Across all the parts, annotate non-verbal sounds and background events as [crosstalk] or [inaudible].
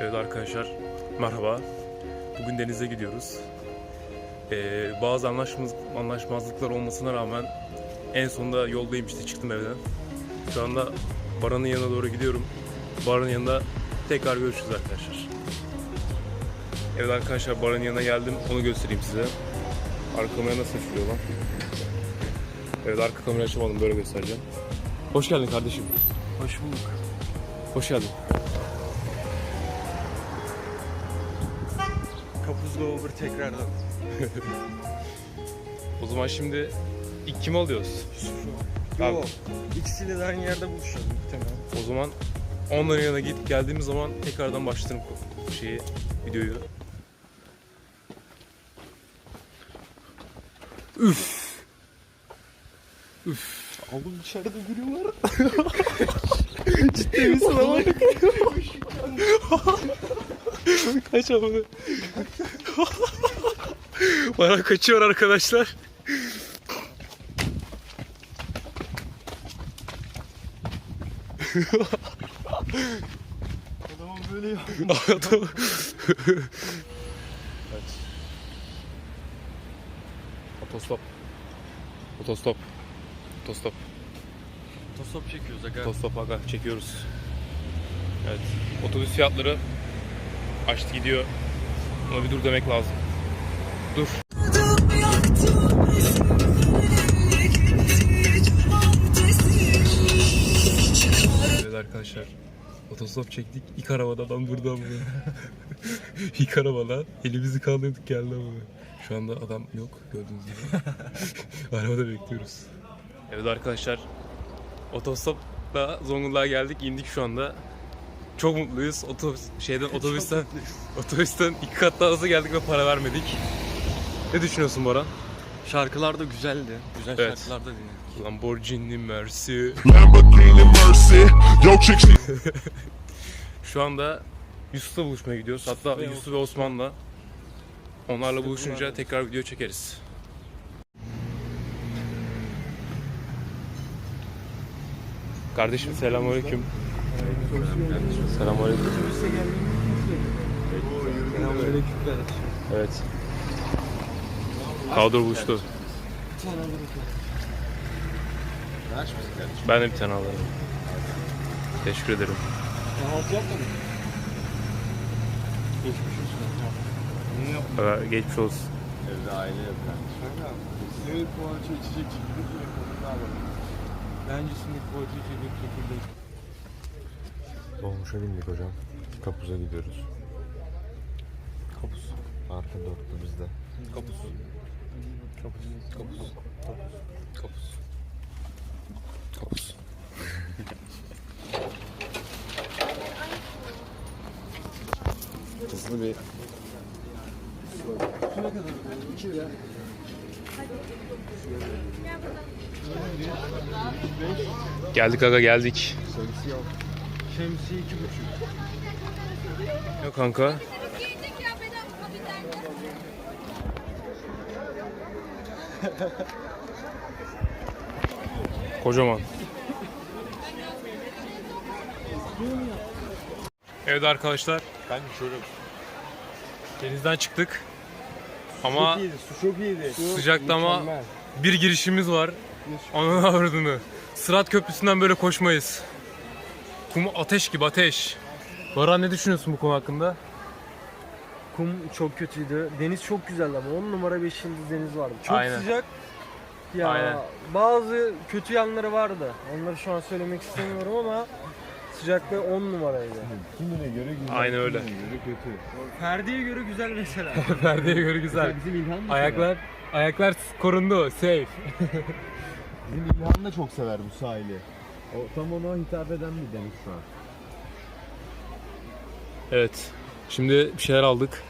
Evet arkadaşlar merhaba. Bugün denize gidiyoruz. Ee, bazı anlaşmaz, anlaşmazlıklar olmasına rağmen en sonunda yoldayım işte çıktım evden. Şu anda Baran'ın yanına doğru gidiyorum. Baran'ın yanında tekrar görüşürüz arkadaşlar. Evet arkadaşlar Baran'ın yanına geldim. Onu göstereyim size. Arka kamera nasıl açılıyor lan? Evet arka kamera açamadım böyle göstereceğim. Hoş geldin kardeşim. Hoş bulduk. Hoş geldin. Over tekrardan. [laughs] O zaman şimdi ilk kimi alıyoruz? Abi. Yo, ikisiyle de aynı yerde buluşacağız muhtemelen. O zaman onların yanına gidip geldiğimiz zaman tekrardan başlarım şeyi, videoyu. Üf. Oğlum içeride biri var. [laughs] Ciddi misin ama? [laughs] Kaç abone. Bana kaçıyor arkadaşlar. Adamım böyle ya. Adam- evet. Otostop. Otostop. Otostop. Otostop çekiyoruz aga. Otostop aga çekiyoruz. Evet. Otobüs fiyatları açtı gidiyor. Ona bir dur demek lazım. Dur. Evet arkadaşlar. Otostop çektik. İlk arabadan adam durdu ama. [laughs] İlk arabadan elimizi kaldırdık geldi ama. Şu anda adam yok gördüğünüz gibi. [laughs] Arabada bekliyoruz. Evet arkadaşlar. Otostopla Zonguldak'a geldik. indik şu anda. Çok mutluyuz. Otobüs şeyden otobüsten [laughs] otobüsten iki kat daha hızlı geldik ve para vermedik. Ne düşünüyorsun Baran? Şarkılar da güzeldi. Güzel Evet. şarkılar da dinledik. Lamborghini Mercy. Lamborghini Mercy. Yo, chick, she Şu anda Yusuf'la buluşmaya gidiyoruz. Hatta Ve Yusuf ve Osman'la. Onlarla buluşunca tekrar video çekeriz. Kardeşim selamünaleyküm. Selamünaleyküm. Evet. Kadro buluştu. Ben de bir tane alırım. Teşekkür ederim. Ee, geçmiş olsun. Evet poğaça içecek çekildik mi? Bence şimdi poğaça içecek çekildik. Dolmuşa bindik hocam. Kapuz'a gidiyoruz. Kapuz. Arka dörtlü bizde. Kapuz. Kapuz. Kapuz. Kapuz. Kapuz. Hızlı bir Geldik aga geldik. Şemsiye iki buçuk. Ya kanka. [laughs] Kocaman. Evet arkadaşlar. Ben şöyle. Denizden çıktık. Ama Çok iyiydi, su çok iyiydi. sıcakta ama bir girişimiz var. Onun avradını. Sırat Köprüsü'nden böyle koşmayız. Kum ateş gibi ateş. Baran ne düşünüyorsun bu konu hakkında? Kum çok kötüydü. Deniz çok güzeldi ama 10 numara 5 yıldız deniz vardı. Çok Aynen. sıcak. Ya Aynen. bazı kötü yanları vardı. Onları şu an söylemek istemiyorum ama sıcaklığı 10 numaraydı. kimine göre güzel. Aynen öyle. Kimine göre kötü. Ferdi'ye göre güzel mesela. [laughs] Perde'ye göre güzel. Bizim İlhan da Ayaklar ayaklar korundu. Safe. Bizim İlhan da çok sever bu sahili. O tam ona hitap eden bir deniz şu an. Evet. Şimdi bir şeyler aldık.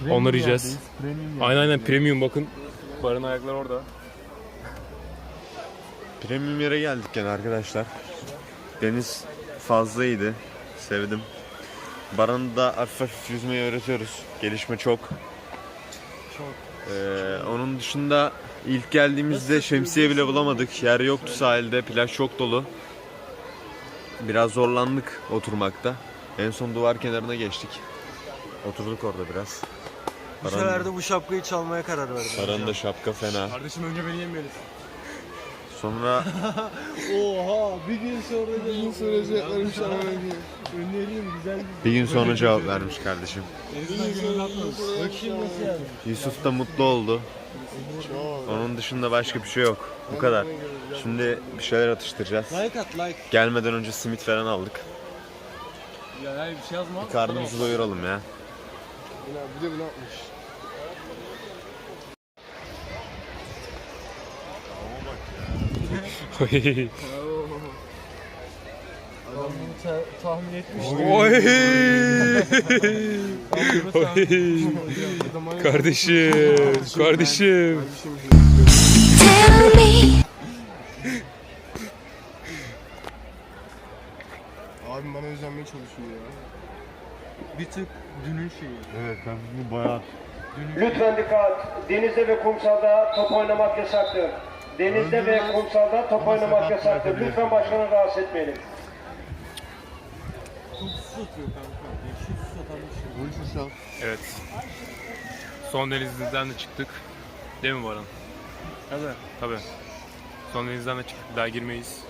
Premium Onları yiyeceğiz. yerdeyiz, Premium Aynen aynen yerdeyiz. premium bakın. Barın ayaklar orada. Premium yere geldik gene arkadaşlar. Deniz fazlaydı. Sevdim. Baran'ı da hafif hafif yüzmeyi öğretiyoruz. Gelişme çok. Çok. Ee, onun dışında ilk geldiğimizde şemsiye bile bulamadık. Yer yoktu sahilde. Plaj çok dolu. Biraz zorlandık oturmakta. En son duvar kenarına geçtik. Oturduk orada biraz. Bu Paranın- sefer de bu şapkayı çalmaya karar verdim. Paranın da şapka fena. Kardeşim önce beni yemelisin. Sonra [laughs] Oha bir gün sonra da Bunu söyleyeceklermiş ama Öneriyim güzel bir gün sonra cevap vermiş kardeşim. Yusuf da mutlu oldu. Onun dışında başka bir şey yok. Bu kadar. Şimdi bir şeyler atıştıracağız. Like at like. Gelmeden önce simit falan aldık. Ya ya bir şey yazma. Bir karnımızı doyuralım ya. Bir de bunu atmış. Adam bunu ta- tahmin etmişti. Oy. Kardeşim, kardeşim. Tell me. Abim bana özenmeye çalışıyor ya. Bir tık dünün şeyi. Evet ben bunu bayağı Lütfen dikkat. Denizde ve kumsalda top oynamak yasaktır. Denizde ve kumsalda top oynamak yasaktır. Lütfen başkanı rahatsız etmeyelim. Evet. Son denizden de çıktık. Değil mi Baran? Evet. Tabii. Son denizden de çıktık. Daha girmeyiz.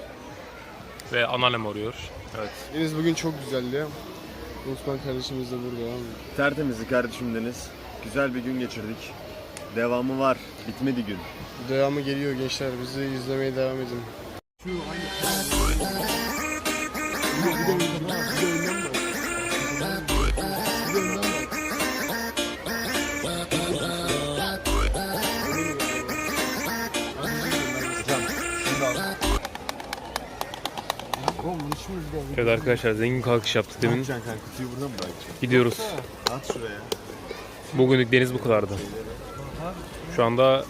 Ve anneannem arıyor. Evet. Deniz bugün çok güzeldi. Osman kardeşimiz de burada. tertemizdi kardeşim Deniz. Güzel bir gün geçirdik. Devamı var. Bitmedi gün. Devamı geliyor gençler. Bizi izlemeye devam edin. Evet arkadaşlar zengin kalkış yaptık demin. Gidiyoruz. At şuraya. Bugünlük deniz bu kadardı. Şu anda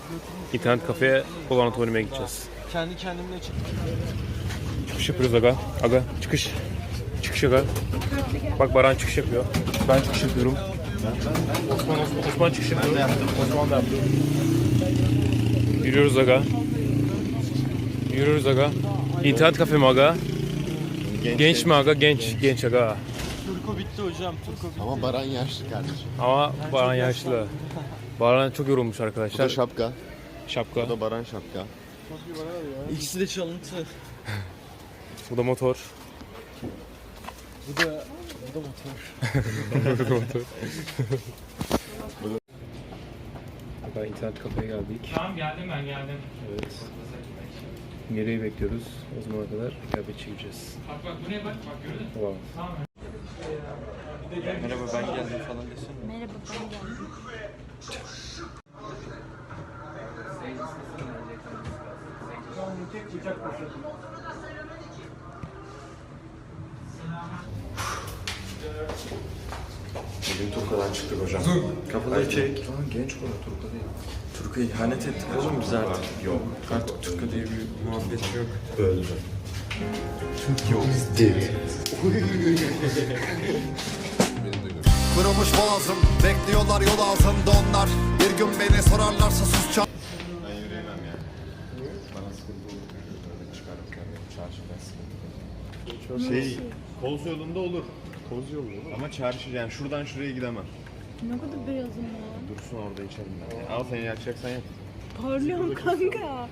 internet kafeye Valorant oynamaya gideceğiz. Kendi kendimle çıktım. Çıkış yapıyoruz aga. Aga çıkış. Çıkış aga. Bak Baran çıkış yapıyor. Ben çıkış yapıyorum. Osman, Osman, Osman çıkış yapıyor. Osman da yaptı. Yürüyoruz aga. Yürüyoruz aga. İnternet kafe mi aga? Genç mi aga? Genç. Genç aga. Turko bitti hocam. Turko bitti. Ama Baran yaşlı kardeşim. Ama Baran yaşlı. [laughs] Baran çok yorulmuş Bu da arkadaşlar. şapka. Şapka. Bu da Baran şapka. İkisi de çalıntı. Bu da motor. Bu da bu da motor. [laughs] Aga internet kafeye geldik. Tamam geldim ben geldim. Evet. Geriyi bekliyoruz. O zamana kadar kıyafet çekeceğiz. Bak bak bu ne bak bak gördün mü? Wow. Tamam. Merhaba ben geldim falan desene. Merhaba ben geldim. Bugün Turka'dan çıktık hocam. Kafaları çek. Lan genç konu Turka değil. Turk'a ihanet ettik oğlum biz artık. Yok. Artık Turka diye bir muhabbet yok. Öldü. Yok. Dead. Kırılmış boğazım Bekliyorlar yol ağzında onlar Bir gün beni sorarlarsa sus çal Ben yürüyemem ya. Bana sıkıntı olur. Böyle çıkarım kendimi. Çarşıda sıkıntı. Şey, Koz yolunda olur. Koz yolu Ama çarşı yani şuradan şuraya gidemem. Ne kadar beyazım ya. Dursun orada içerim ben. Al sen yakacaksan yak. Parlıyorum kanka.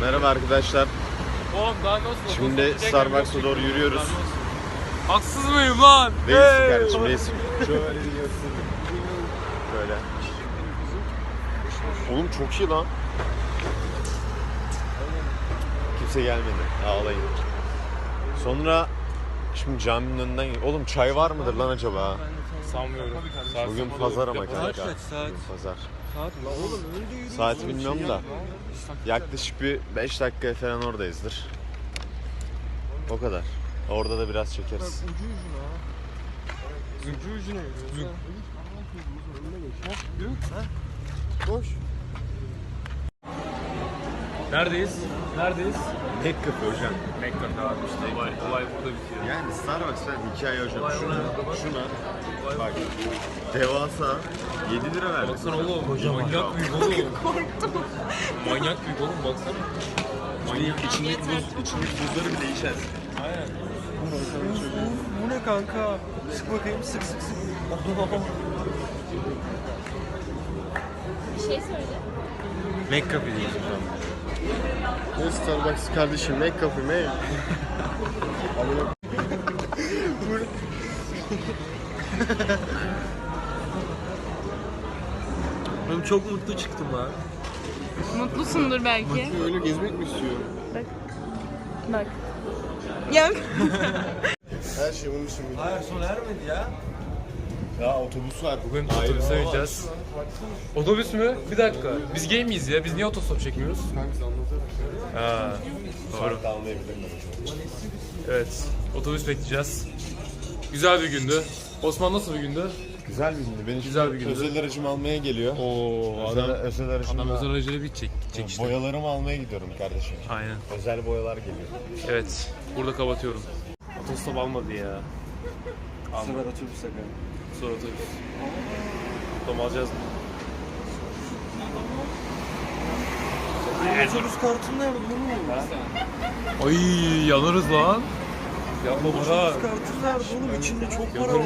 Merhaba arkadaşlar. Oğlum daha olsun? Şimdi Starbucks'a doğru yürüyoruz. Haksız mıyım lan? Değilsin kardeşim değilsin. [laughs] Şöyle gidiyorsun. Böyle. Oğlum çok iyi lan. Kimse gelmedi. Ağlayın. Sonra şimdi caminin önünden Oğlum çay var mıdır lan acaba? Sanmıyorum. Bugün pazar ama kanka. kaç saat? Bugün pazar. Saat la oğlum önde yürüyorsun. Saati bilmiyorum şey da. Yaklaşık bir 5 dakika falan oradayızdır. O kadar. Orada da biraz çekeriz. Ucu ucuna. Ucu ucuna yürüyoruz. Koş. Neredeyiz? Neredeyiz? Tek kapı hocam. Mekke'de abi işte. Olay, olay burada bitiyor. Yani Starbucks'tan hikaye hocam. Şuna, şuna bak. Devasa 7 lira verdik. Baksana oğlum. Manyak büyük oğlum. [laughs] Manyak büyük oğlum baksana. Manyak İçindeki, buz, içindeki buzları bile içeceğiz. Bu ne kanka? Sık bakayım sık sık sık. Bir şey söyle. McCafe diyeceğim. Ne Starbucks kardeşim McCafe mi? Oğlum çok mutlu çıktım lan. Mutlusundur belki. Öyle gezmek mi istiyor? Bak. Ya [laughs] Her şey onun için. Hayır sona ermedi ya. Ya otobüs var. Bugün otobüse bineceğiz. Otobüs mü? Bir dakika. Biz gay miyiz ya? Biz niye otostop çekmiyoruz? Ha, doğru. Evet. Otobüs bekleyeceğiz. Güzel bir gündü. Osman nasıl bir gündü? Güzel bir gündü. Beni Güzel bir gündü. özel aracımı almaya geliyor. Oo, Özel, adam, özel aracımı adam da- özel aracıyla bir çek, çekişti. Boyalarımı almaya gidiyorum kardeşim. Aynen. Özel boyalar geliyor. Evet. Burada kapatıyorum. Otostop almadı ya. Bu sefer otobüs sakın. Sonra otobüs. Tamam alacağız mı? Otobüs kartın nerede oğlum? Ay yanarız lan. Yapma para. Otobüs kartın nerede oğlum? İçinde çok para var.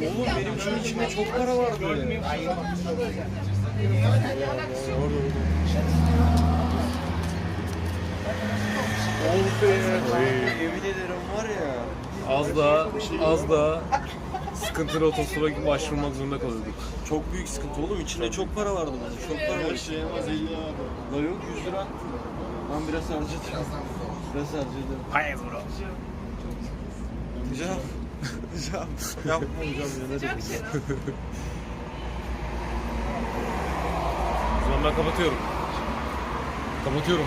Oğlum benim için içinde çok para vardı. Oh be. Yemin ederim var ya. Az daha, az daha sıkıntılı otostopa başvurmak zorunda kalıyorduk. Çok büyük sıkıntı oğlum. İçinde çok para vardı bunun. Çok para var. şey en az 50 lira. La yok 100 lira. Ben biraz harcadım. Biraz harcadım. Hayır bro. Hocam. Hocam. Yapma hocam ya. Ne demek? O zaman ben kapatıyorum. Kapatıyorum.